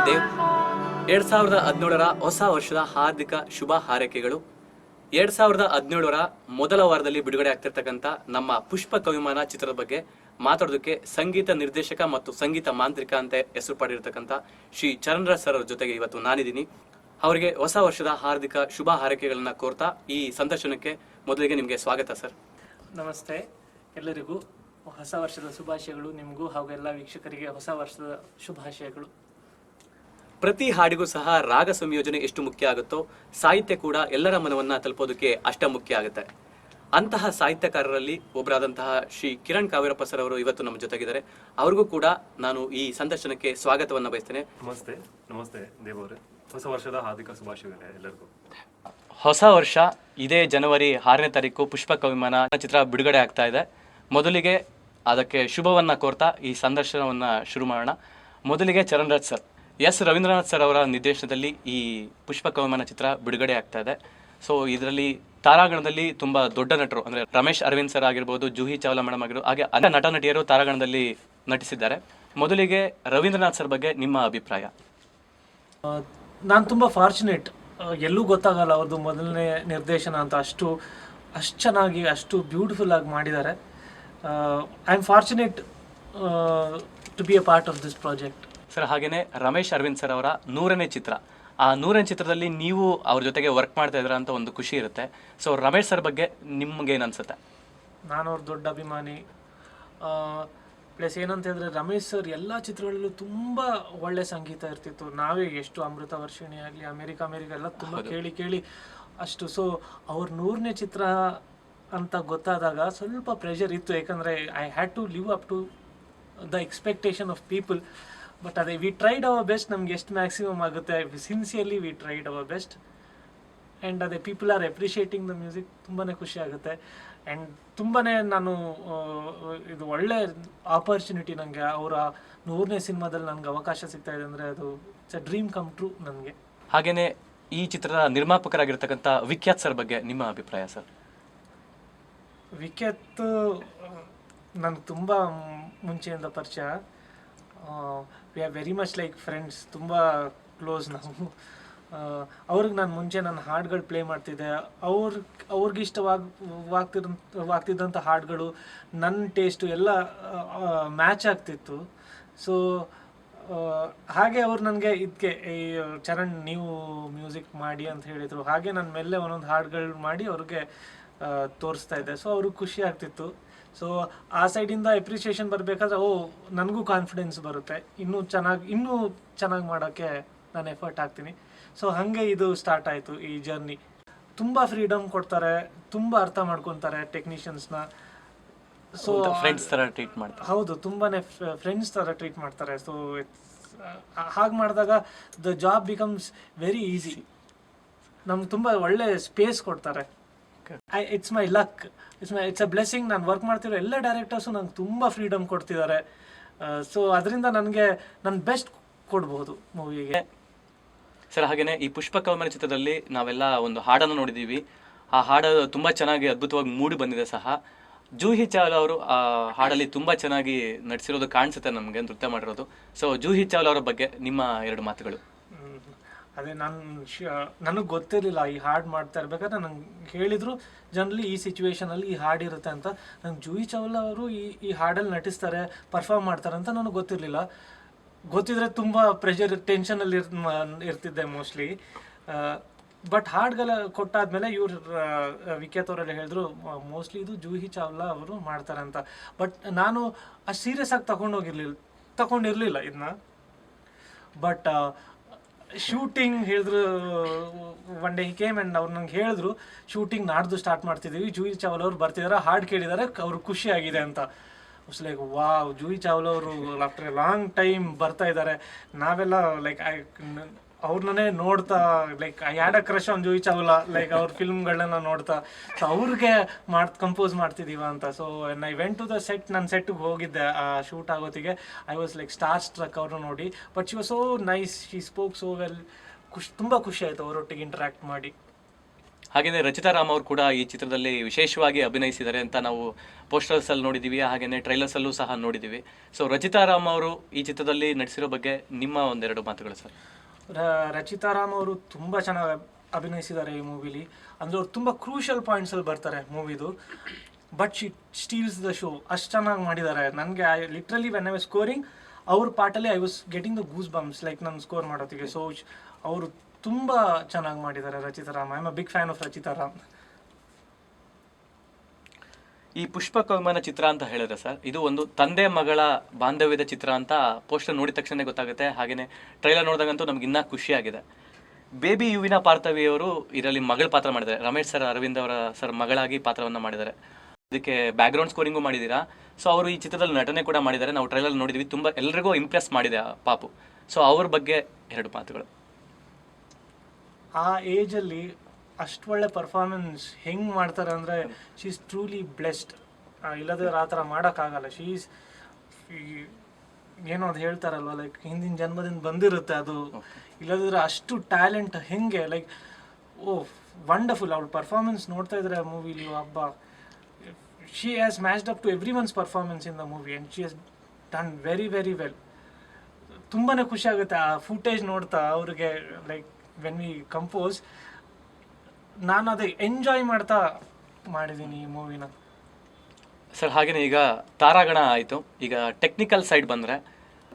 Hi hello ನಮಸ್ತೆ ನಾನು ನಿಮ್ಮ ದೇವ್ ಎರಡ್ ಸಾವಿರದ ಹದಿನೇಳರ ಹೊಸ ವರ್ಷದ ಹಾರ್ದಿಕ ಶುಭ ಹಾರೈಕೆಗಳು. ಎರಡ್ ಸಾವಿರದ ಹದಿನೇಳರ ಮೊದಲ ವಾರದಲ್ಲಿ ಬಿಡುಗಡೆ ಆಗ್ತಿರ್ತಕ್ಕಂಥ ನಮ್ಮ ಪುಷ್ಪ ಕವಿಮಾನ ಚಿತ್ರದ ಬಗ್ಗೆ ಮಾತಾಡೋದಕ್ಕೆ ಸಂಗೀತ ನಿರ್ದೇಶಕ ಮತ್ತು ಸಂಗೀತ ಮಾಂತ್ರಿಕ ಅಂತ ಹೆಸರು ಪಡೆದಿರ್ತಕ್ಕಂಥ ಶ್ರೀ ಚರಣ್ರಾಜ್ ಸರ್ ಅವ್ರ ಜೊತೆಗೆ ಇವತ್ತು ನಾನಿದ್ದೀನಿ. ಅವರಿಗೆ ಹೊಸ ವರ್ಷದ ಹಾರ್ದಿಕ ಶುಭ ಹಾರೈಕೆಗಳನ್ನ ಕೋರ್ತಾ ಈ ಸಂದರ್ಶನಕ್ಕೆ ಮೊದಲಿಗೆ ನಿಮಗೆ ಸ್ವಾಗತ ಸರ್. ನಮಸ್ತೆ. ಎಲ್ಲರಿಗೂ ಹೊಸ ವರ್ಷದ ಶುಭಾಶಯಗಳು, ನಿಮಗೂ ಹಾಗೂ ಎಲ್ಲ ವೀಕ್ಷಕರಿಗೆ ಹೊಸ ವರ್ಷದ ಶುಭಾಶಯಗಳು. ಪ್ರತಿ ಹಾಡಿಗೂ ಸಹ ರಾಗ ಸಂಯೋಜನೆ ಎಷ್ಟು ಮುಖ್ಯ ಆಗುತ್ತೋ ಸಾಹಿತ್ಯ ಕೂಡ ಎಲ್ಲರ ಮನವನ್ನ ತಲುಪೋದಕ್ಕೆ ಅಷ್ಟ ಮುಖ್ಯ ಆಗುತ್ತೆ. ಅಂತಹ ಸಾಹಿತ್ಯಕಾರರಲ್ಲಿ ಒಬ್ಬರಾದಂತಹ ಶ್ರೀ ಕಿರಣ್ ಕಾವೇರಪ್ಪ ಸರ್ ಅವರು ಇವತ್ತು ನಮ್ಮ ಜೊತೆಗಿದ್ದಾರೆ. ಅವ್ರಿಗೂ ಕೂಡ ನಾನು ಈ ಸಂದರ್ಶನಕ್ಕೆ ಸ್ವಾಗತವನ್ನ ಬಯಸ್ತೇನೆ. ನಮಸ್ತೆ ನಮಸ್ತೆ ದೇವರೇ. ಹೊಸ ವರ್ಷದ ಹಾರ್ದಿಕ ಶುಭಾಶಯಗಳು ಎಲ್ಲರಿಗೂ. ಹೊಸ ವರ್ಷ ಇದೇ ಜನವರಿ ಆರನೇ ತಾರೀಕು ಪುಷ್ಪ ಕವಿಮಾನ ಚಿತ್ರ ಬಿಡುಗಡೆ ಆಗ್ತಾ ಇದೆ. ಮೊದಲಿಗೆ ಅದಕ್ಕೆ ಶುಭವನ್ನ ಕೋರ್ತಾ ಈ ಸಂದರ್ಶನವನ್ನ ಶುರು ಮಾಡೋಣ. ಮೊದಲಿಗೆ Charanraj sir. S Ravindranath sir ಅವರ ನಿರ್ದೇಶನದಲ್ಲಿ ಈ ಪುಷ್ಪ ಕವಮಾನ ಚಿತ್ರ ಬಿಡುಗಡೆ ಆಗ್ತಾ ಇದೆ. ಸೊ ಇದರಲ್ಲಿ ತಾರಾಗಣದಲ್ಲಿ ತುಂಬಾ ದೊಡ್ಡ ನಟರು, ಅಂದ್ರೆ ರಮೇಶ್ ಅರವಿಂದ್ ಸರ್ ಆಗಿರ್ಬೋದು, ಜೂಹಿ ಚಾವ್ಲಾ ಮೇಡಮ್ ಆಗಿರ್ಬೋದು, ಹಾಗೆ ಅನ್ನ ನಟ ನಟಿಯರು ತಾರಾಗಣದಲ್ಲಿ ನಟಿಸಿದ್ದಾರೆ. ಮೊದಲಿಗೆ ರವೀಂದ್ರನಾಥ್ ಸರ್ ಬಗ್ಗೆ ನಿಮ್ಮ ಅಭಿಪ್ರಾಯ? ನಾನು ತುಂಬ ಫಾರ್ಚುನೇಟ್ ಎಲ್ಲೂ ಗೊತ್ತಾಗಲ್ಲ ಅವ್ರದ್ದು ಮೊದಲನೇ ನಿರ್ದೇಶನ ಅಂತ. ಅಷ್ಟು ಅಷ್ಟು ಚೆನ್ನಾಗಿ, ಅಷ್ಟು ಬ್ಯೂಟಿಫುಲ್ ಆಗಿ ಮಾಡಿದ್ದಾರೆ. I am fortunate to be a part of this project sir ಹಾಗೇನೆ ರಮೇಶ್ ಅರವಿಂದ್ ಸರ್ ಅವರ ನೂರನೇ ಚಿತ್ರ. ಆ ನೂರನೇ ಚಿತ್ರದಲ್ಲಿ ನೀವು ಅವ್ರ ಜೊತೆಗೆ ವರ್ಕ್ ಮಾಡ್ತಾ ಇದ್ರ ಅಂತ ಒಂದು ಖುಷಿ ಇರುತ್ತೆ. ಸೊ ರಮೇಶ್ ಸರ್ ಬಗ್ಗೆ ನಿಮ್ಗೆ ಏನ್ ಅನ್ಸುತ್ತೆ? ನಾನು ಅವ್ರ ದೊಡ್ಡ ಅಭಿಮಾನಿ. ಪ್ಲಸ್ ಏನಂತ ಹೇಳಿದ್ರೆ ರಮೇಶ್ ಸರ್ ಎಲ್ಲ ಚಿತ್ರಗಳಲ್ಲೂ ತುಂಬ ಒಳ್ಳೆ ಸಂಗೀತ ಇರ್ತಿತ್ತು. ನಾವೇ ಎಷ್ಟು ಅಮೃತ ವರ್ಷಿಣಿ ಆಗಲಿ ಅಮೇರಿಕಾ ಅಮೇರಿಕ ಎಲ್ಲ ತುಂಬ ಕೇಳಿ ಕೇಳಿ ಅಷ್ಟು. ಸೊ ಅವ್ರ ನೂರನೇ ಚಿತ್ರ ಅಂತ ಗೊತ್ತಾದಾಗ ಸ್ವಲ್ಪ ಪ್ರೆಷರ್ ಇತ್ತು. ಯಾಕಂದರೆ I had to live up to the expectation of people but ಅದೇ ವಿ ಟ್ರೈಡ್ ಅವರ್ ಬೆಸ್ಟ್ ನಮ್ಗೆ ಎಷ್ಟು ಮ್ಯಾಕ್ಸಿಮಮ್ ಆಗುತ್ತೆ? Sincerely we tried our best and ಅದೇ people are appreciating the music ತುಂಬಾ ಖುಷಿ ಆಗುತ್ತೆ. ಆ್ಯಂಡ್ ತುಂಬಾ ನಾನು ಇದು ಒಳ್ಳೆ ಆಪರ್ಚುನಿಟಿ ನನಗೆ ಅವರ ನೂರನೇ ಸಿನಿಮಾದಲ್ಲಿ ನನಗೆ ಅವಕಾಶ ಸಿಗ್ತಾ ಇದೆ ಅಂದರೆ ಅದು it's a dream come true ನನಗೆ. ಹಾಗೆಯೇ ಈ ಚಿತ್ರದ ನಿರ್ಮಾಪಕರಾಗಿರ್ತಕ್ಕಂಥ ವಿಖ್ಯಾತ್ ಸರ್ ಬಗ್ಗೆ ನಿಮ್ಮ ಅಭಿಪ್ರಾಯ ಸರ್? ವಿಖ್ಯಾತ್ ನನಗೆ ತುಂಬ ಮುಂಚೆಯಿಂದ ಪರಿಚಯ. We are very much like friends ತುಂಬ ಕ್ಲೋಸ್ ನಾವು. ಅವ್ರಿಗೆ ನಾನು ಮುಂಚೆ ನನ್ನ ಹಾಡುಗಳು ಪ್ಲೇ ಮಾಡ್ತಿದ್ದೆ. ಅವ್ರ, ಅವ್ರಿಗೆ ವಾಗ್ತಿದ್ದಂಥ ಹಾಡುಗಳು ನನ್ನ ಟೇಸ್ಟು ಎಲ್ಲ ಮ್ಯಾಚ್ ಆಗ್ತಿತ್ತು. ಸೊ ಹಾಗೆ ಅವ್ರು ನನಗೆ ಇದಕ್ಕೆ ಈ ಚರಣ್, ನೀವು ಮ್ಯೂಸಿಕ್ ಮಾಡಿ ಅಂತ ಹೇಳಿದರು. ಹಾಗೆ ನಾನು ಮೇಲೆ ಒಂದೊಂದು ಹಾಡುಗಳು ಮಾಡಿ ಅವ್ರಿಗೆ ತೋರಿಸ್ತಾ ಇದ್ದೆ. ಸೊ ಅವ್ರಿಗೆ ಖುಷಿ ಆಗ್ತಿತ್ತು. ಸೊ ಆ ಸೈಡಿಂದ ಎಪ್ರಿಸಿಯೇಷನ್ ಬರಬೇಕಾದ್ರೆ ಓ ನನಗೂ ಕಾನ್ಫಿಡೆನ್ಸ್ ಬರುತ್ತೆ. ಇನ್ನೂ ಚೆನ್ನಾಗಿ ಇನ್ನೂ ಚೆನ್ನಾಗಿ ಮಾಡೋಕ್ಕೆ ನಾನು ಎಫರ್ಟ್ ಹಾಕ್ತೀನಿ. ಸೊ ಹಾಗೆ ಇದು ಸ್ಟಾರ್ಟ್ ಆಯಿತು ಈ ಜರ್ನಿ ತುಂಬ ಫ್ರೀಡಮ್ ಕೊಡ್ತಾರೆ ತುಂಬ ಅರ್ಥ ಮಾಡ್ಕೊತಾರೆ ಟೆಕ್ನಿಷಿಯನ್ಸ್ನ ಸೊ ಫ್ರೆಂಡ್ಸ್ ಥರ ಟ್ರೀಟ್ ಮಾಡ್ತಾರೆ. ಹೌದು ತುಂಬಾ ಫ್ರೆಂಡ್ಸ್ ಥರ ಟ್ರೀಟ್ ಮಾಡ್ತಾರೆ. ಸೊ ಹಾಗೆ ಮಾಡಿದಾಗ the job becomes very easy ನಮ್ಗೆ ತುಂಬ ಒಳ್ಳೆ ಸ್ಪೇಸ್ ಕೊಡ್ತಾರೆ. I it's my luck it's my it's a blessing ನಾನು ವರ್ಕ್ ಮಾಡ್ತಿರೋ ಎಲ್ಲ ಡೈರೆಕ್ಟರ್ಸು ನಂಗೆ ತುಂಬ ಫ್ರೀಡಮ್ ಕೊಡ್ತಿದ್ದಾರೆ ಸೊ ಅದರಿಂದ ನನಗೆ ನನ್ನ ಬೆಸ್ಟ್ ಕೊಡ್ಬೋದು ಮೂವಿಗೆ ಸರ್ ಹಾಗೆಯೇ ಈ ಪುಷ್ಪ ಕವಮನ ಚಿತ್ರದಲ್ಲಿ ನಾವೆಲ್ಲ ಒಂದು ಹಾಡನ್ನು ನೋಡಿದ್ದೀವಿ. ಆ ಹಾಡು ತುಂಬ ಚೆನ್ನಾಗಿ ಅದ್ಭುತವಾಗಿ ಮೂಡಿ ಬಂದಿದೆ ಸಹ. ಜೂಹಿ ಚಾವ್ಲಾ ಅವರು ಆ ಹಾಡಲ್ಲಿ ತುಂಬ ಚೆನ್ನಾಗಿ ನಟಿಸಿರೋದು ಕಾಣಿಸುತ್ತೆ ನಮಗೆ, ನೃತ್ಯ ಮಾಡಿರೋದು. ಸೊ ಜೂಹಿ ಚಾವ್ಲಾ ಅವರ ಬಗ್ಗೆ ನಿಮ್ಮ ಎರಡು ಮಾತುಗಳು. ಅದೇ ನಾನು ನನಗೆ ಗೊತ್ತಿರಲಿಲ್ಲ ಈ ಹಾಡು ಮಾಡ್ತಾ ಇರ್ಬೇಕಾದ್ರೆ ನಂಗೆ ಹೇಳಿದ್ರು, ಜನರಲಿ ಈ ಸಿಚುವೇಶನಲ್ಲಿ ಈ ಹಾಡು ಇರುತ್ತೆ ಅಂತ. ನಂಗೆ ಜೂಹಿ ಚಾವ್ಲಾ ಅವರು ಈ ಈ ಹಾಡಲ್ಲಿ ನಟಿಸ್ತಾರೆ ಪರ್ಫಾರ್ಮ್ ಮಾಡ್ತಾರೆ ಅಂತ ನನಗೆ ಗೊತ್ತಿರಲಿಲ್ಲ. ಗೊತ್ತಿದ್ರೆ ತುಂಬ ಪ್ರೆಷರ್ ಟೆನ್ಷನಲ್ಲಿ ಇರ್ ಇರ್ತಿದ್ದೆ ಮೋಸ್ಟ್ಲಿ ಬಟ್ ಹಾಡುಗಳ ಕೊಟ್ಟಾದ್ಮೇಲೆ ಇವ್ರ ವಿಖ್ಯಾತ್ ಅವರೆಲ್ಲ ಹೇಳಿದ್ರು ಮೋಸ್ಟ್ಲಿ ಇದು ಜೂಹಿ ಚಾವ್ಲಾ ಅವರು ಮಾಡ್ತಾರೆ ಅಂತ. ಬಟ್ ನಾನು ಅಷ್ಟು ಸೀರಿಯಸ್ ಆಗಿ ತಗೊಂಡೋಗಿರ್ಲಿಲ್ಲ ತಗೊಂಡಿರ್ಲಿಲ್ಲ ಇದನ್ನ ಬಟ್ ಶೂಟಿಂಗ್ ಹೇಳಿದ್ರು ಒನ್ ಡೇ ಕೇಮ್ ಆ್ಯಂಡ್ ಅವ್ರು ನಂಗೆ ಹೇಳಿದ್ರು ಶೂಟಿಂಗ್ ನಾಡ್ದು ಸ್ಟಾರ್ಟ್ ಮಾಡ್ತಿದ್ದೀವಿ ಜೂಹಿ ಚಾವಲ್ ಅವ್ರು ಬರ್ತಿದಾರೆ, ಹಾಡು ಕೇಳಿದಾರೆ, ಅವ್ರು ಆಗಿದೆ ಅಂತ. ಲೈಕ್ ವಾವ್ ಜೂಹಿ ಚಾವ್ಲ ಅವರು ಆಫ್ಟರ್ ಲಾಂಗ್ ಟೈಮ್ ಬರ್ತಾ ಇದ್ದಾರೆ. ನಾವೆಲ್ಲ ಲೈಕ್ ಅವ್ರನ್ನೇ ನೋಡ್ತಾ like I had a crush on Juhi Chawla like ಅವ್ರ ಫಿಲ್ಮ್ಗಳನ್ನ ನೋಡ್ತಾ. ಸೊ ಅವ್ರಿಗೆ ಮಾಡ್ ಕಂಪೋಸ್ ಮಾಡ್ತಿದೀವ ಅಂತ. So I went to the set ನನ್ನ ಸೆಟ್ಗೆ ಹೋಗಿದ್ದೆ, ಆ ಶೂಟ್ ಆಗೋತ್ತಿಗೆ I was like star struck ಅವ್ರನ್ನ ನೋಡಿ. But she was so nice she spoke so well ಖುಷ್, ತುಂಬ ಖುಷಿ ಆಯಿತು ಅವರೊಟ್ಟಿಗೆ ಇಂಟ್ರ್ಯಾಕ್ಟ್ ಮಾಡಿ. ಹಾಗೆಯೇ ರಚಿತಾ ರಾಮ್ ಅವರು ಕೂಡ ಈ ಚಿತ್ರದಲ್ಲಿ ವಿಶೇಷವಾಗಿ ಅಭಿನಯಿಸಿದ್ದಾರೆ ಅಂತ ನಾವು ಪೋಸ್ಟರ್ಸಲ್ಲಿ ನೋಡಿದ್ದೀವಿ ಹಾಗೆಯೇ ಟ್ರೈಲರ್ಸಲ್ಲೂ ಸಹ ನೋಡಿದ್ದೀವಿ ಸೊ ರಚಿತಾ ರಾಮ್ ಅವರು ಈ ಚಿತ್ರದಲ್ಲಿ ನಟಿಸಿರೋ ಬಗ್ಗೆ ನಿಮ್ಮ ಒಂದೆರಡು ಮಾತುಗಳು ಸರ್. ರಚಿತಾ ರಾಮ್ ಅವರು ತುಂಬ ಚೆನ್ನಾಗಿ ಅಭಿನಯಿಸಿದ್ದಾರೆ ಈ ಮೂವಿಲಿ. ಅಂದರೆ ಅವ್ರು ತುಂಬ ಕ್ರೂಷಿಯಲ್ ಪಾಯಿಂಟ್ಸಲ್ಲಿ ಬರ್ತಾರೆ ಮೂವಿದು. But she steals the show ಅಷ್ಟು ಚೆನ್ನಾಗಿ ಮಾಡಿದ್ದಾರೆ. ನನಗೆ I literally when I was scoring ಅವ್ರ ಪಾಟಲ್ಲಿ I was getting the goosebumps like ನಾನು ಸ್ಕೋರ್ ಮಾಡೋತ್ತಿಗೆ. ಸೋ ಅವರು ತುಂಬ ಚೆನ್ನಾಗಿ ಮಾಡಿದ್ದಾರೆ Rachita Ram. I am a big fan of Rachita Ram. ಈ ಪುಷ್ಪ ವಿಮಾನ ಚಿತ್ರ ಅಂತ ಹೇಳಿದ್ರೆ ಸರ್, ಇದು ಒಂದು ತಂದೆ ಮಗಳ ಬಾಂಧವ್ಯದ ಚಿತ್ರ ಅಂತ ಪೋಸ್ಟರ್ ನೋಡಿದ ತಕ್ಷಣ ಗೊತ್ತಾಗುತ್ತೆ. ಹಾಗೇನೆ ಟ್ರೈಲರ್ ನೋಡಿದಾಗಂತೂ ನಮ್ಗೆ ಇನ್ನೂ ಖುಷಿಯಾಗಿದೆ. ಬೇಬಿ ಯುವಿನ ಪಾರ್ಥವಿಯವರು ಇದರಲ್ಲಿ ಮಗಳ ಪಾತ್ರ ಮಾಡಿದ್ದಾರೆ. ರಮೇಶ್ ಸರ್, ಅರವಿಂದ್ ಅವರ ಸರ್ ಮಗಳಾಗಿ ಪಾತ್ರವನ್ನು ಮಾಡಿದ್ದಾರೆ. ಇದಕ್ಕೆ ಬ್ಯಾಕ್ಗ್ರೌಂಡ್ ಸ್ಕೋರಿಂಗು ಮಾಡಿದ್ದೀರಾ? ಸೊ ಅವರು ಈ ಚಿತ್ರದಲ್ಲಿ ನಟನೆ ಕೂಡ ಮಾಡಿದ್ದಾರೆ. ನಾವು ಟ್ರೈಲರ್ ನೋಡಿದ್ವಿ. ತುಂಬ ಎಲ್ರಿಗೂ ಇಂಪ್ರೆಸ್ ಮಾಡಿದೆ ಆ ಪಾಪು. ಸೊ ಅವ್ರ ಬಗ್ಗೆ ಎರಡು ಮಾತುಗಳು. ಆ ಏಜಲ್ಲಿ ಅಷ್ಟು ಒಳ್ಳೆ ಪರ್ಫಾರ್ಮೆನ್ಸ್ ಹೆಂಗೆ ಮಾಡ್ತಾರೆ ಅಂದರೆ ಶಿ ಈಸ್ ಟ್ರೂಲಿ ಬ್ಲೆಸ್ಡ್ ಇಲ್ಲದ್ರೆ ಆ ಥರ ಮಾಡೋಕ್ಕಾಗಲ್ಲ. ಶಿ ಈಸ್ ಏನೋ ಅದು ಹೇಳ್ತಾರಲ್ವ ಲೈಕ್ ಹಿಂದಿನ ಜನ್ಮದಿಂದ ಬಂದಿರುತ್ತೆ ಅದು. ಇಲ್ಲದಿದ್ರೆ ಅಷ್ಟು ಟ್ಯಾಲೆಂಟ್ ಹೆಂಗೆ ಲೈಕ್ ಓ ವಂಡರ್ಫುಲ್ ಅವಳ ಪರ್ಫಾರ್ಮೆನ್ಸ್ ನೋಡ್ತಾ ಇದ್ರೆ ಮೂವಿಲಿ ಹಬ್ಬ. She has matched up to everyone's performance in the movie and she has done very very well ತುಂಬಾ ಖುಷಿ ಆಗುತ್ತೆ ಆ ಫುಟೇಜ್ ನೋಡ್ತಾ ಅವ್ರಿಗೆ ಲೈಕ್ ವೆನ್ ವಿ ಕಂಪೋಸ್ ನಾನು ಅದೇ ಎಂಜಾಯ್ ಮಾಡ್ತಾ ಮಾಡಿದ್ದೀನಿ ಈ ಮೂವಿನ ಸರ್ ಹಾಗೆಯೇ ಈಗ ತಾರಾಗಣ ಆಯಿತು. ಈಗ ಟೆಕ್ನಿಕಲ್ ಸೈಡ್ ಬಂದರೆ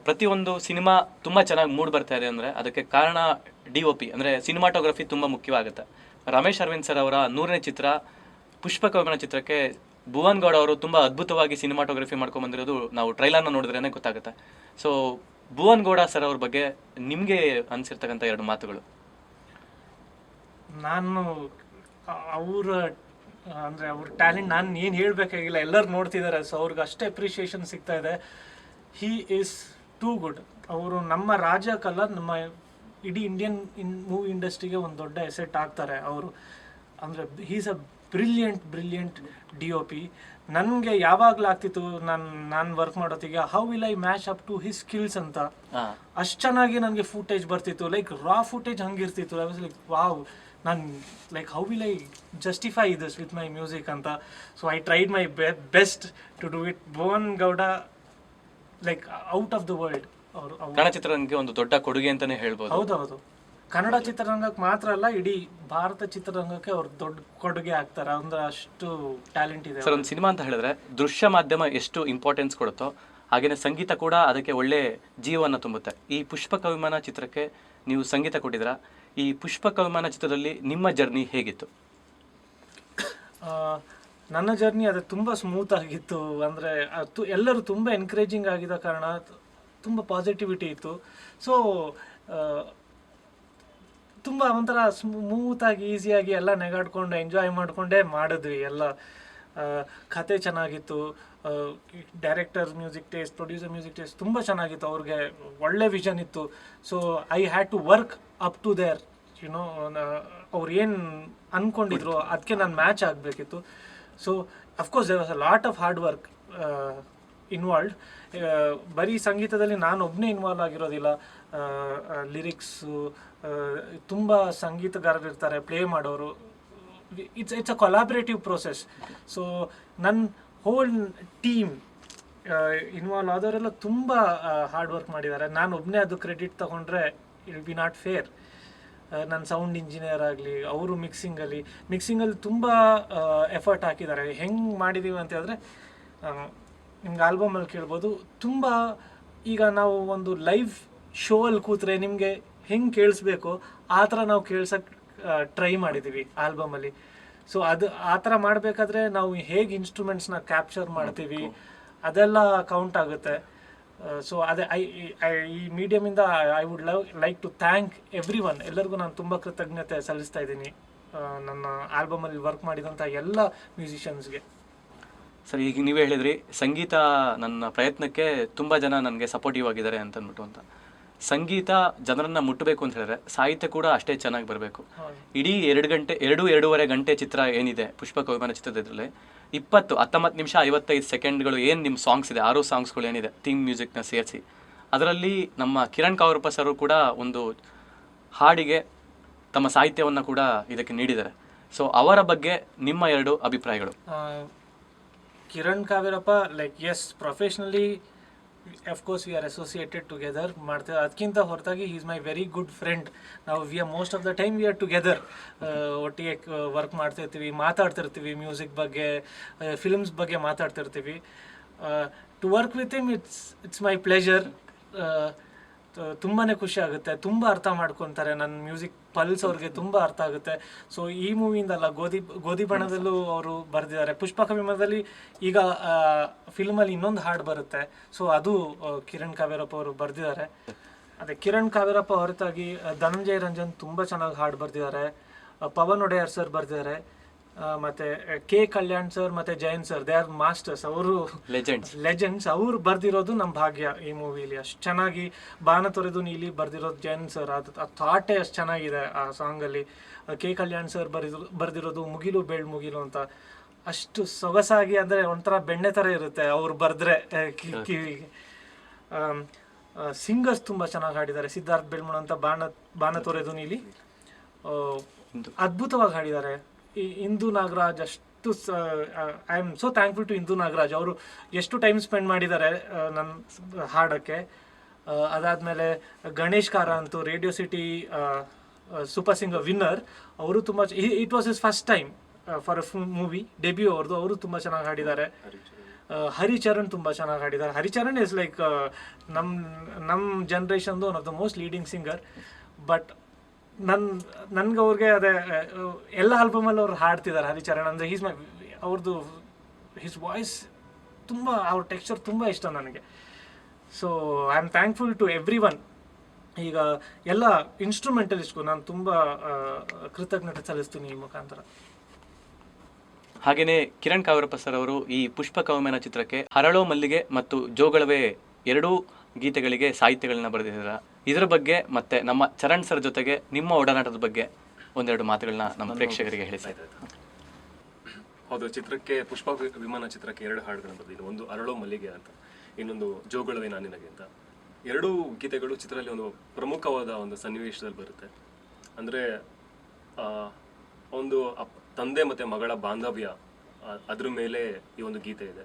ಪ್ರತಿಯೊಂದು ಸಿನಿಮಾ ತುಂಬ ಚೆನ್ನಾಗಿ ಮೂಡ್ ಬರ್ತಾ ಇದೆ ಅಂದರೆ ಅದಕ್ಕೆ ಕಾರಣ ಡಿ ಒ ಪಿ ಅಂದರೆ ಸಿನಿಮಾಟೋಗ್ರಫಿ ತುಂಬ ಮುಖ್ಯವಾಗುತ್ತೆ. ರಮೇಶ್ ಅರವಿಂದ್ ಸರ್ ಅವರ ನೂರನೇ ಚಿತ್ರ, ಪುಷ್ಪಕ ಚಿತ್ರಕ್ಕೆ ಭುವನ್ ಗೌಡ ಅವರು ತುಂಬ ಅದ್ಭುತವಾಗಿ ಸಿನಿಮಾಟೋಗ್ರಫಿ ಮಾಡ್ಕೊಂಬಂದಿರೋದು ನಾವು ಟ್ರೈಲರ್ನ ನೋಡಿದ್ರೇ ಗೊತ್ತಾಗುತ್ತೆ. ಸೊ ಭುವನ್ ಗೌಡ ಸರ್ ಅವ್ರ ಬಗ್ಗೆ ನಿಮಗೆ ಅನಿಸಿರ್ತಕ್ಕಂಥ ಎರಡು ಮಾತುಗಳು. ನಾನು ಅವರ ಅಂದರೆ ಅವ್ರ ಟ್ಯಾಲೆಂಟ್ ನಾನು ಏನು ಹೇಳಬೇಕಾಗಿಲ್ಲ ಎಲ್ಲರೂ ನೋಡ್ತಿದ್ದಾರೆ ಸೊ ಅವ್ರಿಗೆ ಅಷ್ಟೇ ಅಪ್ರಿಷಿಯೇಷನ್ ಸಿಗ್ತಾ ಇದೆ. ಹೀ ಈಸ್ ಟೂ ಗುಡ್ ಅವರು ನಮ್ಮ ರಾಜ್ಯಕ್ಕಲ್ಲ ನಮ್ಮ ಇಡೀ ಇಂಡಿಯನ್ ಇನ್ ಮೂವಿ ಇಂಡಸ್ಟ್ರಿಗೆ ಒಂದು ದೊಡ್ಡ ಎಸೆಟ್ ಆಗ್ತಾರೆ ಅವರು. ಅಂದರೆ he's a brilliant brilliant D O P ನನಗೆ ಯಾವಾಗಲೂ ಆಗ್ತಿತ್ತು ನಾನು ನಾನು work ಮಾಡೋತ್ತಿಗೆ how will I match up to his skills ಅಂತ. ಅಷ್ಟು ಚೆನ್ನಾಗಿ ನನಗೆ ಫುಟೇಜ್ ಬರ್ತಿತ್ತು. ಲೈಕ್ ರಾ ಫುಟೇಜ್ ಹಂಗಿರ್ತಿತ್ತು. ಲೈಕ್ ವಾವ್ ನಾನು like how will I justify this with my music ಅಂತ? So I tried my best to do it Bhuvan Gowda like out of the world ಅವರು ಕನ್ನಡ ಚಿತ್ರರಂಗಕ್ಕೆ ಒಂದು ದೊಡ್ಡ ಕೊಡುಗೆ ಅಂತಲೇ ಹೇಳ್ಬೋದು. ಹೌದೌದು. ಕನ್ನಡ ಚಿತ್ರರಂಗಕ್ಕೆ ಮಾತ್ರ ಅಲ್ಲ ಇಡೀ ಭಾರತ ಚಿತ್ರರಂಗಕ್ಕೆ ಅವ್ರು ದೊಡ್ಡ ಕೊಡುಗೆ ಆಗ್ತಾರೆ. ಅಂದ್ರೆ ಅಷ್ಟು ಟ್ಯಾಲೆಂಟ್ ಇದೆ ಸರ್ ಒಂದು ಸಿನಿಮಾ ಅಂತ ಹೇಳಿದ್ರೆ ದೃಶ್ಯ ಮಾಧ್ಯಮ ಎಷ್ಟು ಇಂಪಾರ್ಟೆನ್ಸ್ ಕೊಡುತ್ತೋ ಹಾಗೆಯೇ ಸಂಗೀತ ಕೂಡ ಅದಕ್ಕೆ ಒಳ್ಳೆ ಜೀವವನ್ನು ತುಂಬುತ್ತೆ. ಈ ಪುಷ್ಪಕ ವಿಮಾನ ಚಿತ್ರಕ್ಕೆ ನೀವು ಸಂಗೀತ ಕೊಟ್ಟಿದ್ದೀರಾ? ಈ ಪುಷ್ಪಕ ವಿಮಾನ ಚಿತ್ರದಲ್ಲಿ ನಿಮ್ಮ ಜರ್ನಿ ಹೇಗಿತ್ತು? ನನ್ನ ಜರ್ನಿ ಅದು ತುಂಬ ಸ್ಮೂತ್ ಆಗಿತ್ತು. ಅಂದರೆ ಅದು ಎಲ್ಲರೂ ತುಂಬ ಎನ್ಕರೇಜಿಂಗ್ ಆಗಿದ್ದ ಕಾರಣ ತುಂಬ ಪಾಸಿಟಿವಿಟಿ ಇತ್ತು. ಸೊ ತುಂಬ ಒಂಥರ ಸ್ಮೂತಾಗಿ ಈಸಿಯಾಗಿ ಎಲ್ಲ ನೆಗಾಡ್ಕೊಂಡು ಎಂಜಾಯ್ ಮಾಡಿಕೊಂಡೇ ಮಾಡಿದ್ವಿ ಎಲ್ಲ. ಕತೆ ಚೆನ್ನಾಗಿತ್ತು. Director music taste producer music taste ತುಂಬ ಚೆನ್ನಾಗಿತ್ತು. ಅವ್ರಿಗೆ ಒಳ್ಳೆ ವಿಷನ್ ಇತ್ತು. So I had to work up to their you know ಅವ್ರು ಏನು ಅಂದ್ಕೊಂಡಿದ್ರು ಅದಕ್ಕೆ ನಾನು ಮ್ಯಾಚ್ ಆಗಬೇಕಿತ್ತು. So of course there was a lot of hard work involved ಬರೀ ಸಂಗೀತದಲ್ಲಿ ನಾನು ಒಬ್ಬನೇ ಇನ್ವಾಲ್ವ್ ಆಗಿರೋದಿಲ್ಲ. ಲಿರಿಕ್ಸು ತುಂಬ ಸಂಗೀತಗಾರರಿರ್ತಾರೆ ಪ್ಲೇ ಮಾಡೋರು. It's it's a collaborative process so ನನ್ನ ಹೋಲ್ ಟೀಮ್ ಇನ್ವಾಲ್ವ್ ಆದವರೆಲ್ಲ ತುಂಬ ಹಾರ್ಡ್ ವರ್ಕ್ ಮಾಡಿದ್ದಾರೆ. ನಾನು ಒಬ್ಬನೇ ಅದು ಕ್ರೆಡಿಟ್ ತಗೊಂಡ್ರೆ ಇಲ್ ಬಿ ನಾಟ್ ಫೇರ್ ನನ್ನ ಸೌಂಡ್ ಇಂಜಿನಿಯರ್ ಆಗಲಿ ಅವರು ಮಿಕ್ಸಿಂಗಲ್ಲಿ ಮಿಕ್ಸಿಂಗಲ್ಲಿ ತುಂಬ ಎಫರ್ಟ್ ಹಾಕಿದ್ದಾರೆ. ಹೆಂಗೆ ಮಾಡಿದ್ದೀವಿ ಅಂತ ಹೇಳಿದ್ರೆ ನಿಮ್ಗೆ ಆಲ್ಬಮಲ್ಲಿ ಕೇಳ್ಬೋದು. ತುಂಬ ಈಗ ನಾವು ಒಂದು ಲೈವ್ ಶೋ ಅಲ್ಲಿ ಕೂತ್ರೆ ನಿಮಗೆ ಹೆಂಗೆ ಕೇಳಿಸ್ಬೇಕು ಆ ಥರ ನಾವು ಕೇಳ್ಸಕ್ಕೆ ಟ್ರೈ ಮಾಡಿದ್ದೀವಿ ಆಲ್ಬಮಲ್ಲಿ ಸೊ ಅದು ಆ ಥರ ಮಾಡಬೇಕಾದ್ರೆ ನಾವು ಹೇಗೆ ಇನ್ಸ್ಟ್ರೂಮೆಂಟ್ಸ್ನ ಕ್ಯಾಪ್ಚರ್ ಮಾಡ್ತೀವಿ ಅದೆಲ್ಲ ಕೌಂಟ್ ಆಗುತ್ತೆ. ಸೊ ಅದೇ ಐ ಈ ಮೀಡಿಯಮಿಂದ I would love like to thank everyone ಎಲ್ಲರಿಗೂ ನಾನು ತುಂಬ ಕೃತಜ್ಞತೆ ಸಲ್ಲಿಸ್ತಾ ಇದ್ದೀನಿ ನನ್ನ ಆಲ್ಬಮಲ್ಲಿ ವರ್ಕ್ ಮಾಡಿದಂಥ ಎಲ್ಲ ಮ್ಯೂಸಿಷಿಯನ್ಸ್ಗೆ ಸರಿ, ಈಗ ನೀವೇ ಹೇಳಿದ್ರಿ, ಸಂಗೀತ ನನ್ನ ಪ್ರಯತ್ನಕ್ಕೆ ತುಂಬ ಜನ ನನಗೆ ಸಪೋರ್ಟಿವ್ ಆಗಿದ್ದಾರೆ ಅಂತ ಅಂದ್ಬಿಟ್ಟು ಅಂತ. ಸಂಗೀತ ಜನರನ್ನ ಮುಟ್ಟಬೇಕು ಅಂತ ಹೇಳಿದ್ರೆ ಸಾಹಿತ್ಯ ಕೂಡ ಅಷ್ಟೇ ಚೆನ್ನಾಗಿ ಬರಬೇಕು. ಇಡೀ ಎರಡು ಗಂಟೆ ಎರಡು ಎರಡೂವರೆ ಗಂಟೆ ಚಿತ್ರ ಏನಿದೆ ಪುಷ್ಪ ಕವಿಮಾನ ಚಿತ್ರದಲ್ಲಿ ಇಪ್ಪತ್ತು ಹತ್ತೊಂಬತ್ತು ನಿಮಿಷ ಐವತ್ತೈದು ಸೆಕೆಂಡ್ಗಳು ಏನು ನಿಮ್ಮ ಸಾಂಗ್ಸ್ ಇದೆ ಆರು ಸಾಂಗ್ಸ್ಗಳು ಏನಿದೆ ಥೀಮ್ ಮ್ಯೂಸಿಕ್ನ ಸೇರಿಸಿ. ಅದರಲ್ಲಿ ನಮ್ಮ ಕಿರಣ್ ಕಾವರಪ್ಪ ಸರ್ ಕೂಡ ಒಂದು ಹಾಡಿಗೆ ತಮ್ಮ ಸಾಹಿತ್ಯವನ್ನು ಕೂಡ ಇದಕ್ಕೆ ನೀಡಿದ್ದಾರೆ. ಸೊ ಅವರ ಬಗ್ಗೆ ನಿಮ್ಮ ಎರಡು ಅಭಿಪ್ರಾಯಗಳು. Kiran Kaverappa like as professionally course we are associated together ಮಾಡ್ತೇವೆ ಅದಕ್ಕಿಂತ ಹೊರತಾಗಿ is my very good friend ನಾವು we are most of the time we are together ಒಟ್ಟಿಗೆ ವರ್ಕ್ ಮಾಡ್ತಿರ್ತೀವಿ ಮಾತಾಡ್ತಿರ್ತೀವಿ ಮ್ಯೂಸಿಕ್ ಬಗ್ಗೆ ಫಿಲ್ಮ್ಸ್ ಬಗ್ಗೆ ಮಾತಾಡ್ತಿರ್ತೀವಿ. To work with him it's it's my pleasure ತುಂಬಾ ಖುಷಿ ಆಗುತ್ತೆ. ತುಂಬ ಅರ್ಥ ಮಾಡ್ಕೊತಾರೆ. ನನ್ನ ಮ್ಯೂಸಿಕ್ ಪಲ್ಸ್ ಅವ್ರಿಗೆ ತುಂಬ ಅರ್ಥ ಆಗುತ್ತೆ. ಸೊ ಈ ಮೂವಿಯಿಂದಲ್ಲ ಗೋಧಿ ಗೋಧಿ ಬಣ್ಣದಲ್ಲೂ ಅವರು ಬರೆದಿದ್ದಾರೆ. ಪುಷ್ಪಕ ವಿಮಾನದಲ್ಲಿ ಈಗ ಫಿಲ್ಮಲ್ಲಿ ಇನ್ನೊಂದು ಹಾಡು ಬರುತ್ತೆ. ಸೊ ಅದು ಕಿರಣ್ ಕಾವೇರಪ್ಪ ಅವರು ಬರೆದಿದ್ದಾರೆ. ಅದೇ ಕಿರಣ್ ಕಾವೇರಪ್ಪ ಹೊರತಾಗಿ ಧನಂಜಯ ರಂಜನ್ ತುಂಬ ಚೆನ್ನಾಗಿ ಹಾಡು ಬರೆದಿದ್ದಾರೆ. ಪವನ್ ಒಡೆಯರ್ ಸರ್ ಬರೆದಿದ್ದಾರೆ. ಮತ್ತೆ ಕೆ. ಕಲ್ಯಾಣ್ ಸರ್ ಮತ್ತೆ Jayanth sir they are masters ಅವರು ಲೆಜೆಂಡ್ಸ್ ಲೆಜೆಂಡ್ಸ್ ಅವ್ರು ಬರ್ದಿರೋದು ನಮ್ಮ ಭಾಗ್ಯ ಈ ಮೂವಿಲಿ ಅಷ್ಟು ಚೆನ್ನಾಗಿ ಬಾನ ತೊರೆದು ನೀಲಿ ಬರ್ದಿರೋದು ಜಯಂತ್ ಸರ್. ಅದು ಆ ಥಾಟೇ ಅಷ್ಟು ಚೆನ್ನಾಗಿದೆ ಆ ಸಾಂಗಲ್ಲಿ ಕೆ. ಕಲ್ಯಾಣ್ ಸರ್ ಬರೆದು ಬರ್ದಿರೋದು ಮುಗಿಲು ಬೆಳ್ ಮುಗಿಲು ಅಂತ. ಅಷ್ಟು ಸೊಗಸಾಗಿ ಅಂದರೆ ಒಂಥರ ಬೆಣ್ಣೆ ಥರ ಇರುತ್ತೆ ಅವ್ರು ಬರೆದ್ರೆ ಕಿವಿಗೆ. ಸಿಂಗರ್ಸ್ ತುಂಬ ಚೆನ್ನಾಗಿ ಹಾಡಿದ್ದಾರೆ. ಸಿದ್ಧಾರ್ಥ್ ಬೆಳ್ಮುಣ ಅಂತ ಬಾಣ ಬಾನ ತೊರೆದು ನೀಲಿ. ಅದ್ಭುತವಾಗಿ ಹಾಡಿದ್ದಾರೆ. ಇಂದು ನಾಗರಾಜ್ ಅಷ್ಟು I am so thankful to Indu Nagaraj. ಅವರು ಎಷ್ಟು ಟೈಮ್ ಸ್ಪೆಂಡ್ ಮಾಡಿದ್ದಾರೆ ನನ್ನ ಹಾಡೋಕ್ಕೆ. ಅದಾದಮೇಲೆ ಗಣೇಶ್ ಕಾರ ಅಂತೂ radio city super singer winner ಅವರು ತುಂಬ it was is first time for a movie debut ಅವ್ರದ್ದು ಅವರು ತುಂಬ ಚೆನ್ನಾಗಿ ಹಾಡಿದ್ದಾರೆ. ಹರಿಚರಣ್ ತುಂಬ ಚೆನ್ನಾಗಿ ಹಾಡಿದ್ದಾರೆ. ಹರಿಚರಣ್ ಇಸ್ ಲೈಕ್ ನಮ್ಮ ನಮ್ಮ ಜನ್ರೇಷನ್ದು one of the most leading singer but ನನ್, ನನ್ಗೆ ಅವ್ರಿಗೆ ಅದೇ ಎಲ್ಲ ಆಲ್ಬಮಲ್ಲಿ ಅವ್ರು ಹಾಡ್ತಿದ್ದಾರೆ, ಹರಿಚರಣ್. ಅಂದರೆ ಹೀಸ್ ಮೈ ಅವ್ರದ್ದು ಹಿಸ್ ವಾಯ್ಸ್ ತುಂಬ, ಅವ್ರ ಟೆಕ್ಸ್ಚರ್ ತುಂಬ ಇಷ್ಟ ನನಗೆ. So I am thankful to everyone ಈಗ ಎಲ್ಲ ಇನ್ಸ್ಟ್ರೂಮೆಂಟಲಿಸ್ಟ್ಗೂ ನಾನು ತುಂಬ ಕೃತಜ್ಞತೆ ಸಲ್ಲಿಸ್ತೀನಿ ಈ ಮುಖಾಂತರ. ಹಾಗೆಯೇ ಕಿರಣ್ ಕಾವೇರಪ್ಪ ಸರ್ ಅವರು ಈ ಪುಷ್ಪ ಕೌಮೇನ ಚಿತ್ರಕ್ಕೆ ಹರಳೋ ಮಲ್ಲಿಗೆ ಮತ್ತು ಜೋಗಳವೇ ಎರಡೂ ಗೀತೆಗಳಿಗೆ ಸಾಹಿತ್ಯಗಳನ್ನ ಬರೆದಿದ್ದಾರೆ. ಇದರ ಬಗ್ಗೆ ಮತ್ತೆ ನಮ್ಮ ಚರಣ್ ಸರ್ ಜೊತೆಗೆ ನಿಮ್ಮ ಒಡನಾಟದ ಬಗ್ಗೆ ಒಂದೆರಡು ಮಾತುಗಳನ್ನ ನಮ್ಮ ಪ್ರೇಕ್ಷಕರಿಗೆ ಹೇಳಿ ಸರ್ ಹೌದು ಚಿತ್ರಕ್ಕೆ ಪುಷ್ಪ ವಿಮಾನ ಚಿತ್ರಕ್ಕೆ ಎರಡು ಹಾಡುಗಳನ್ನು ಬರೆದಿದ್ದು ಒಂದು ಅರಳೋ ಮಲ್ಲಿಗೆ ಅಂತ ಇನ್ನೊಂದು ಜೋಗಳವೇ ನಾನಿನಗೆ ಅಂತ. ಎರಡೂ ಗೀತೆಗಳು ಚಿತ್ರದಲ್ಲಿ ಒಂದು ಪ್ರಮುಖವಾದ ಒಂದು ಸನ್ನಿವೇಶದಲ್ಲಿ ಬರುತ್ತೆ. ಅಂದರೆ ಒಂದು ತಂದೆ ಮತ್ತು ಮಗಳ ಬಾಂಧವ್ಯ ಅದ್ರ ಮೇಲೆ ಈ ಒಂದು ಗೀತೆ ಇದೆ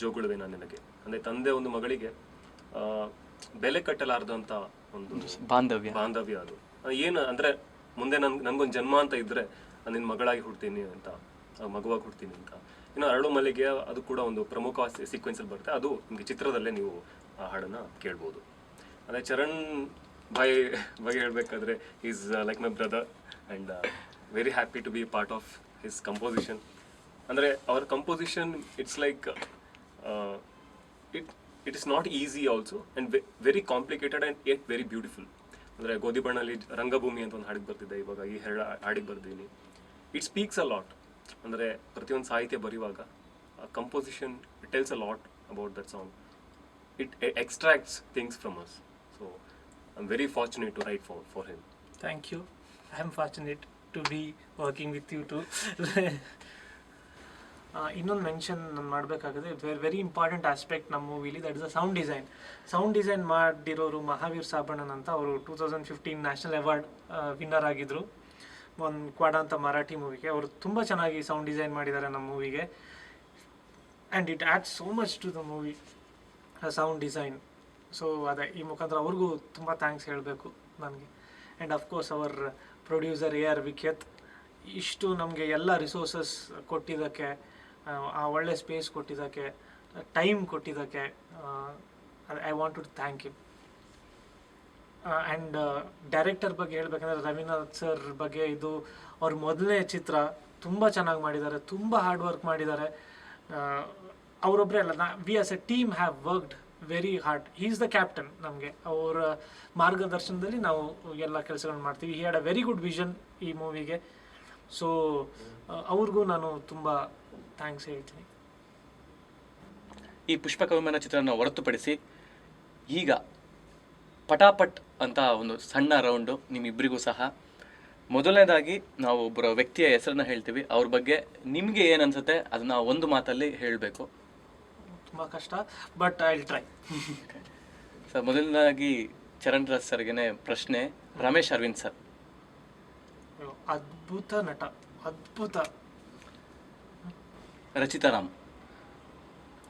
ಜೋಗುಳವೇ ನಾನಿನಗೆ ಅಂದರೆ ತಂದೆ ಒಂದು ಮಗಳಿಗೆ ಬೆಲೆ ಕಟ್ಟಲಾರದಂತ ಒಂದು ಬಾಂಧವ್ಯ. ಬಾಂಧವ್ಯ ಅದು. ಏನು ಅಂದ್ರೆ ಮುಂದೆ ನನ್ ನನ್ಗೊಂದು ಜನ್ಮ ಅಂತ ಇದ್ರೆ ನಿನ್ನ ಮಗಳಾಗಿ ಹುಡ್ತೀನಿ ಅಂತ ಮಗುವಾಗಿ ಹುಡ್ತೀನಿ ಅಂತ. ಇನ್ನು ಅರಳು ಮಲ್ಲಿಗೆ ಅದು ಕೂಡ ಒಂದು ಪ್ರಮುಖ ಸೀಕ್ವೆನ್ಸ್ ಅಲ್ಲಿ ಬರುತ್ತೆ. ಅದು ನಿಮ್ಗೆ ಚಿತ್ರದಲ್ಲೇ ನೀವು ಆ ಹಾಡನ್ನ ಕೇಳ್ಬೋದು. ಅದೇ ಚರಣ್ ಬಾಯ್ ಬಗ್ಗೆ ಹೇಳ್ಬೇಕಾದ್ರೆ is like my brother and very happy to be part of his composition ಅಂದರೆ ಅವರ composition it's like it it is not easy also and very complicated and at very beautiful ಅಂದರೆ ಗೋಧಿ ಬಣ್ಣಲ್ಲಿ ರಂಗಭೂಮಿ ಅಂತ ಒಂದು ಹಾಡಿಗೆ ಬರ್ತಿದ್ದೆ ಇವಾಗ ಈ ಹೇಳ ಹಾಡಿಗೆ ಬರ್ತೀನಿ ಇಟ್ ಸ್ಪೀಕ್ಸ್ ಅ ಲಾಟ್ ಅಂದರೆ ಪ್ರತಿಯೊಂದು ಸಾಹಿತ್ಯ ಬರೆಯುವಾಗ composition it tells a lot about that song it extracts things from us so I am very fortunate to write for for him thank you I am fortunate to be working with you to ಇನ್ನೊಂದು mention ನಾನು ಮಾಡಬೇಕಾಗಿದೆ very very important aspect ನಮ್ಮ ಮೂವಿಲಿ that is a sound design sound design ಮಾಡಿರೋರು ಮಹಾವೀರ್ ಸಾಬಣ್ಣನ್ ಅಂತ ಅವರು two thousand fifteen national award winner ಆಗಿದ್ದರು ಒಂದು ಕ್ವಾಡ ಅಂತ ಮರಾಠಿ ಮೂವಿಗೆ ಅವರು ತುಂಬ ಚೆನ್ನಾಗಿ ಸೌಂಡ್ ಡಿಸೈನ್ ಮಾಡಿದ್ದಾರೆ ನಮ್ಮ ಮೂವಿಗೆ and it add so much to the movie sound design so ಅದೇ, ಈ ಮುಖಾಂತರ ಅವ್ರಿಗೂ ತುಂಬ ಥ್ಯಾಂಕ್ಸ್ ಹೇಳಬೇಕು ನನಗೆ. And of course our producer A R Vikhyat ಇಷ್ಟು ನಮಗೆ ಎಲ್ಲ ರಿಸೋರ್ಸಸ್ ಕೊಟ್ಟಿದ್ದಕ್ಕೆ ಆ, ಒಳ್ಳೆ ಸ್ಪೇಸ್ ಕೊಟ್ಟಿದ್ದಕ್ಕೆ ಟೈಮ್ ಕೊಟ್ಟಿದ್ದಕ್ಕೆ I want to thank you and director ಬಗ್ಗೆ ಹೇಳ್ಬೇಕಂದ್ರೆ ರವೀನಾಥ್ ಸರ್ ಬಗ್ಗೆ ಇದು ಅವ್ರ ಮೊದಲನೇ ಚಿತ್ರ ತುಂಬ ಚೆನ್ನಾಗಿ ಮಾಡಿದ್ದಾರೆ ತುಂಬ ಹಾರ್ಡ್ ವರ್ಕ್ ಮಾಡಿದ್ದಾರೆ. ಅವರೊಬ್ಬರೇ ಅಲ್ಲ ನಾ we as a team have worked very hard he is the captain ನಮಗೆ. ಅವರ ಮಾರ್ಗದರ್ಶನದಲ್ಲಿ ನಾವು ಎಲ್ಲ ಕೆಲಸಗಳನ್ನ ಮಾಡ್ತೀವಿ. He had a very good vision ಈ ಮೂವಿಗೆ ಸೊ ಅವ್ರಿಗೂ ನಾನು ತುಂಬ ಥ್ಯಾಂಕ್ಸ್ ಹೇಳ್ತೀನಿ. ಈ ಪುಷ್ಪಕ ವಿಮಾನ ಚಿತ್ರನ ಹೊರತುಪಡಿಸಿ ಈಗ ಪಟಾಪಟ್ ಅಂತ ಒಂದು ಸಣ್ಣ ರೌಂಡು ನಿಮ್ಮಿಬ್ಬರಿಗೂ ಸಹ. ಮೊದಲನೇದಾಗಿ ನಾವು ಒಬ್ಬರ ವ್ಯಕ್ತಿಯ ಹೆಸರನ್ನ ಹೇಳ್ತೀವಿ. ಅವ್ರ ಬಗ್ಗೆ ನಿಮಗೆ ಏನು ಅನ್ಸುತ್ತೆ ಅದನ್ನ ಒಂದು ಮಾತಲ್ಲಿ ಹೇಳಬೇಕು. ತುಂಬ ಕಷ್ಟ ಬಟ್ ಐ ಟ್ರೈ ಸರ್ ಮೊದಲನೇದಾಗಿ ಚರಣ್ ರಾಜ್ ಸರ್ಗೆ ಪ್ರಶ್ನೆ ರಮೇಶ್ ಅರವಿಂದ್ ಸರ್. ಅದ್ಭುತ ನಟ ಅದ್ಭುತ. ರಚಿತಾ ರಾಮ್.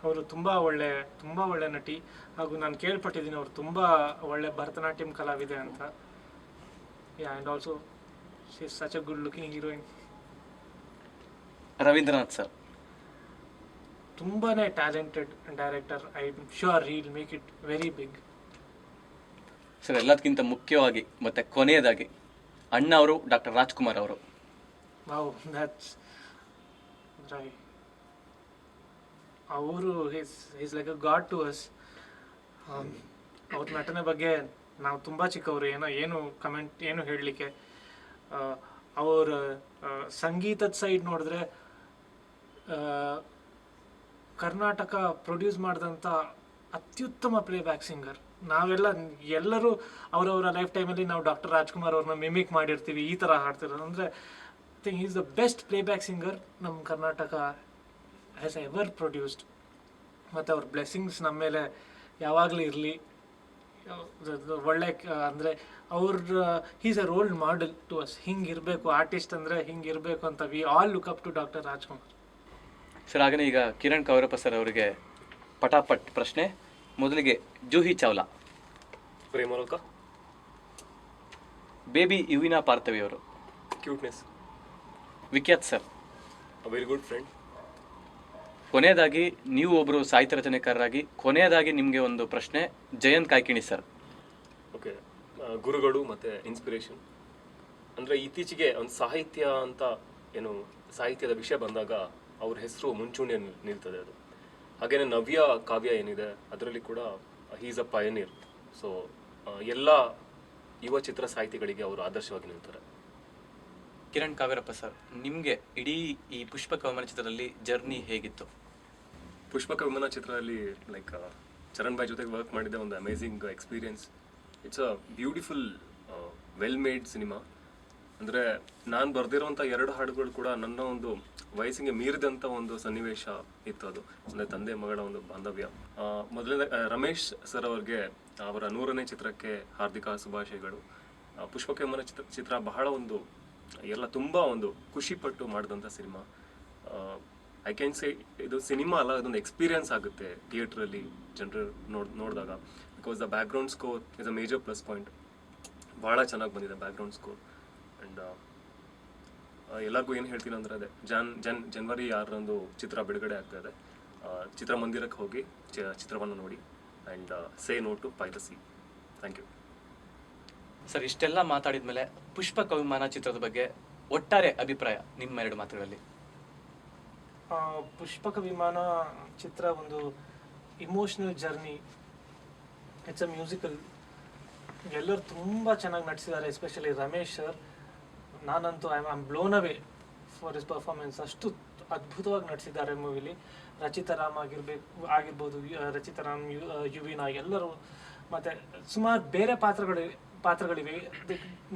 ಅವರು ತುಂಬ ಒಳ್ಳೆ ತುಂಬ ಒಳ್ಳೆ ನಟಿ. ಹಾಗೂ ನಾನು ಕೇಳ್ಪಟ್ಟಿದ್ದೀನಿ ಅವರು ತುಂಬ ಒಳ್ಳೆ ಭರತನಾಟ್ಯಂ ಕಲಾವಿದೆ ಅಂತ. Yeah and also she such a good looking heroine Ravindranath sir. ತುಂಬಾ talented director I sure real make it very big sir ಎಲ್ಲದಕ್ಕಿಂತ ಮುಖ್ಯವಾಗಿ ಮತ್ತೆ ಕೊನೆಯದಾಗಿ ಅಣ್ಣ ಅವರು, ಡಾಕ್ಟರ್ ರಾಜ್ಕುಮಾರ್ ಅವರು. ವಾವ್ ದಟ್ಸ್ ರೈ ಅವರು is is like a god to us ಅವ್ರ ನಟನೆ ಬಗ್ಗೆ ನಾವು ತುಂಬ ಚಿಕ್ಕವರು, ಏನೋ, ಏನು ಕಮೆಂಟ್ ಏನು ಹೇಳಲಿಕ್ಕೆ. ಅವ್ರ ಸಂಗೀತದ ಸೈಡ್ ನೋಡಿದ್ರೆ ಕರ್ನಾಟಕ ಪ್ರೊಡ್ಯೂಸ್ ಮಾಡಿದಂಥ ಅತ್ಯುತ್ತಮ ಪ್ಲೇಬ್ಯಾಕ್ ಸಿಂಗರ್ ನಾವೆಲ್ಲ ಎಲ್ಲರೂ ಅವರವರ ಲೈಫ್ ಟೈಮಲ್ಲಿ ನಾವು ಡಾಕ್ಟರ್ ರಾಜ್ಕುಮಾರ್ ಅವ್ರನ್ನ ಮಿಮಿಕ್ ಮಾಡಿರ್ತೀವಿ, ಈ ಥರ ಹಾಡ್ತಿರೋದು. ಅಂದರೆ think is the best playback singer ನಮ್ಮ ಕರ್ನಾಟಕ ಹ್ಯಾಸ್ ಎವರ್ ಪ್ರೊಡ್ಯೂಸ್ಡ್ ಮತ್ತು ಅವ್ರ ಬ್ಲೆಸ್ಸಿಂಗ್ಸ್ ನಮ್ಮ ಮೇಲೆ ಯಾವಾಗಲೂ ಇರಲಿ. ಒಳ್ಳೆ, ಅಂದರೆ ಅಂದ್ರೆ ಅವ್ರ is a role model to us ಹಿಂಗೆ ಇರಬೇಕು ಆರ್ಟಿಸ್ಟ್ ಅಂದರೆ ಹಿಂಗೆ ಇರಬೇಕು ಅಂತ we all look up to doctor Rajkumar sir ಹಾಗೆಯೇ ಈಗ ಕಿರಣ್ ಕೌರಪ್ಪ ಸರ್ ಅವರಿಗೆ ಪಟಾಪಟ್ ಪ್ರಶ್ನೆ. ಮೊದಲಿಗೆ ಜೂಹಿ ಚಾವ್ಲಾ. ಪ್ರೇಮಲೋಕ. ಬೇಬಿ ಯುವಿನಾ ಪಾರ್ಥವಿ ಅವರು cuteness. Vikhyat sir. A very good friend. ಕೊನೆಯದಾಗಿ ನೀವು ಒಬ್ಬರು ಸಾಹಿತ್ಯ ರಚನೆಕಾರರಾಗಿ ಕೊನೆಯದಾಗಿ ನಿಮಗೆ ಒಂದು ಪ್ರಶ್ನೆ ಜಯಂತ್ ಕಾಯ್ಕಿಣಿ ಸರ್. ಓಕೆ ಗುರುಗಳು ಮತ್ತು ಇನ್ಸ್ಪಿರೇಷನ್ ಅಂದರೆ ಇತ್ತೀಚೆಗೆ ಒಂದು ಸಾಹಿತ್ಯ ಅಂತ ಏನು ಸಾಹಿತ್ಯದ ವಿಷಯ ಬಂದಾಗ ಅವ್ರ ಹೆಸರು ಮುಂಚೂಣಿಯಲ್ಲಿ ನಿಲ್ತದೆ ಅದು. ಹಾಗೆಯೇ ನವ್ಯ ಕಾವ್ಯ ಏನಿದೆ ಅದರಲ್ಲಿ ಕೂಡ ಹೀಸ್ ಅ ಪಯನೀರ್ ಸೊ ಎಲ್ಲ ಯುವ ಚಿತ್ರ ಸಾಹಿತಿಗಳಿಗೆ ಅವರು ಆದರ್ಶವಾಗಿ ನಿಲ್ತಾರೆ. ಕಿರಣ್ ಕಾವೇರಪ್ಪ ಸರ್ ನಿಮಗೆ ಇಡೀ ಈ ಪುಷ್ಪ ಕವಮನ ಚಿತ್ರದಲ್ಲಿ ಜರ್ನಿ ಹೇಗಿತ್ತು? ಪುಷ್ಪ ವಿಮಾನ ಚಿತ್ರದಲ್ಲಿ ಲೈಕ್ ಚರಣ್ ಬಾಯ್ ಜೊತೆಗೆ ವರ್ಕ್ ಮಾಡಿದ ಒಂದು amazing experience it's a beautiful well made cinema ಅಂದರೆ ನಾನು ಬರ್ದಿರುವಂತ ಎರಡು ಹಾಡುಗಳು ಕೂಡ ನನ್ನ ಒಂದು ವಯಸ್ಸಿಗೆ ಮೀರಿದಂಥ ಒಂದು ಸನ್ನಿವೇಶ ಇತ್ತು ಅದು. ಅಂದರೆ ತಂದೆ ಮಗಳ ಒಂದು ಬಾಂಧವ್ಯ. ಮೊದಲನೇ ರಮೇಶ್ ಸರ್ ಅವ್ರಿಗೆ ಅವರ ನೂರನೇ ಚಿತ್ರಕ್ಕೆ ಹಾರ್ದಿಕ ಶುಭಾಶಯಗಳು. ಕೆಮ್ಮನ ಚಿತ್ರ ಚಿತ್ರ ಬಹಳ ಒಂದು, ಎಲ್ಲ ತುಂಬ ಒಂದು ಖುಷಿಪಟ್ಟು ಮಾಡಿದಂಥ ಸಿನಿಮಾ. ಐ ಕ್ಯಾನ್ ಸೇ ಇದು ಸಿನಿಮಾ ಅಲ್ಲ, ಅದೊಂದು ಎಕ್ಸ್ಪೀರಿಯನ್ಸ್ ಆಗುತ್ತೆ ಥಿಯೇಟ್ರಲ್ಲಿ ಜನರು ನೋಡ್, ನೋಡಿದಾಗ. Because the background score is a major plus point ಭಾಳ ಚೆನ್ನಾಗಿ ಬಂದಿದೆ ಬ್ಯಾಕ್ಗ್ರೌಂಡ್ ಸ್ಕೋರ್ ಆ್ಯಂಡ್ ಎಲ್ಲರಿಗೂ ಏನು ಹೇಳ್ತೀನಿ ಅಂದರೆ ಅದೇ ಜಾನ್ ಜನ್ ಜನ್ವರಿ ಆರರಂದು ಚಿತ್ರ ಬಿಡುಗಡೆ ಆಗ್ತಾ ಇದೆ. ಆ, ಚಿತ್ರಮಂದಿರಕ್ಕೆ ಹೋಗಿ ಚ- ಚಿತ್ರವನ್ನು ನೋಡಿ. And say no to piracy thank you sir ಇಷ್ಟೆಲ್ಲ ಮಾತಾಡಿದ ಮೇಲೆ ಪುಷ್ಪ ಕವಿಮಾನ ಚಿತ್ರದ ಬಗ್ಗೆ ಒಟ್ಟಾರೆ ಅಭಿಪ್ರಾಯ ನಿಮ್ಮ ಎರಡು ಮಾತುಗಳಲ್ಲಿ. ಆ, ಪುಷ್ಪಕ ವಿಮಾನ ಚಿತ್ರ ಒಂದು emotional journey it's a musical ಎಲ್ಲರೂ ತುಂಬ ಚೆನ್ನಾಗಿ ನಟಿಸಿದ್ದಾರೆ ಎಸ್ಪೆಷಲಿ ರಮೇಶ್ ಸರ್ ನಾನಂತೂ I am blown away for is performance ಅಷ್ಟು ಅದ್ಭುತವಾಗಿ ನಟಿಸಿದ್ದಾರೆ ಮೂವಿಲಿ. ರಚಿತಾ ರಾಮ್ ಆಗಿರ್ಬೇಕು, ಆಗಿರ್ಬೋದು ರಚಿತಾ ರಾಮ್, ಯು- ಯುವಿನ ಎಲ್ಲರೂ. ಮತ್ತು ಸುಮಾರು ಬೇರೆ ಪಾತ್ರಗಳು, ಪಾತ್ರಗಳಿವೆ.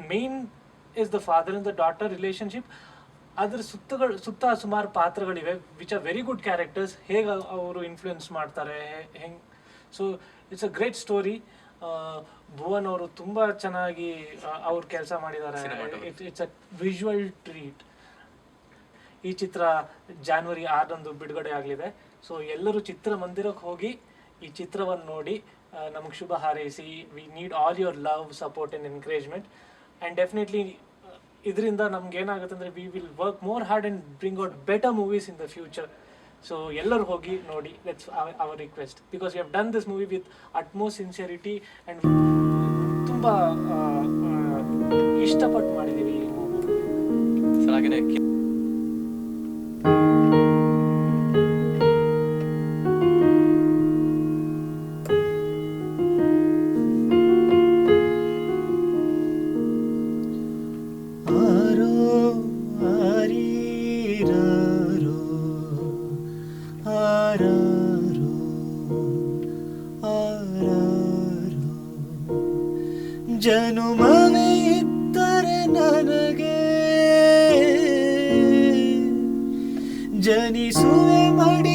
Main is the father in the daughter relationship ಅದ್ರ ಸುತ್ತಗಳು, ಸುತ್ತ ಸುಮಾರು ಪಾತ್ರಗಳಿವೆ which are very good characters ಹೇಗೆ ಅವರು ಇನ್ಫ್ಲುಯೆನ್ಸ್ ಮಾಡ್ತಾರೆ ಹೆಂಗೆ. So it's a great story Bhuvan ಅವರು ತುಂಬಾ ಚೆನ್ನಾಗಿ ಅವ್ರು ಕೆಲಸ ಮಾಡಿದ್ದಾರೆ. ಇಟ್ಸ್ ಅ ವಿಜುವಲ್ ಟ್ರೀಟ್ ಈ ಚಿತ್ರ ಜಾನ್ವರಿ ಆರರಂದು ಬಿಡುಗಡೆ ಆಗಲಿದೆ. ಸೊ ಎಲ್ಲರೂ ಚಿತ್ರಮಂದಿರಕ್ಕೆ ಹೋಗಿ ಈ ಚಿತ್ರವನ್ನು ನೋಡಿ ನಮಗೆ ಶುಭ ಹಾರೈಸಿ we need all your love support and encouragement and definitely ಇದರಿಂದ ನಮ್ಗೆ ಏನಾಗುತ್ತೆ ಅಂದರೆ we will work more hard and bring out better movies in the future so ಎಲ್ಲರೂ ಹೋಗಿ ನೋಡಿ let's our request because you have done this movie with utmost sincerity and ತುಂಬ ಇಷ್ಟಪಟ್ಟು ಮಾಡಿದ್ದೀವಿ ಸರ್ ಜನುಮವೇ ನನಗೆ ಜನಿಸುವೆ ಮಡಿಲಲಿ